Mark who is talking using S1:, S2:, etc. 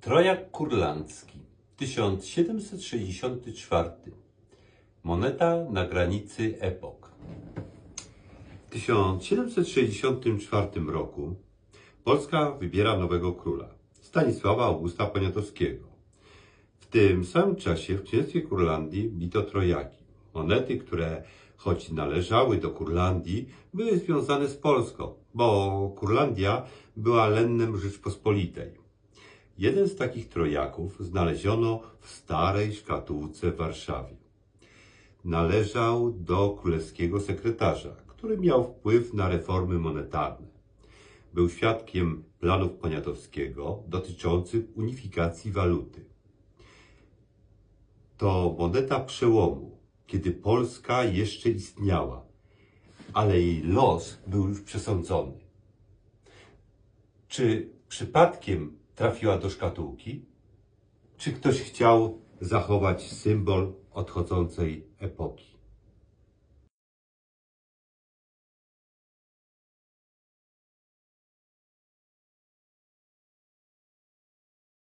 S1: Trojak Kurlandzki, 1764. Moneta na granicy epok. W 1764 roku Polska wybiera nowego króla, Stanisława Augusta Poniatowskiego. W tym samym czasie w księstwie Kurlandii bito trojaki. Monety, które choć należały do Kurlandii, były związane z Polską, bo Kurlandia była lennem Rzeczpospolitej. Jeden z takich trojaków znaleziono w starej szkatułce w Warszawie. Należał do królewskiego sekretarza, który miał wpływ na reformy monetarne. Był świadkiem planów Poniatowskiego dotyczących unifikacji waluty. To moneta przełomu, kiedy Polska jeszcze istniała, ale jej los był już przesądzony. Czy przypadkiem trafiła do szkatułki? Czy ktoś chciał zachować symbol odchodzącej epoki?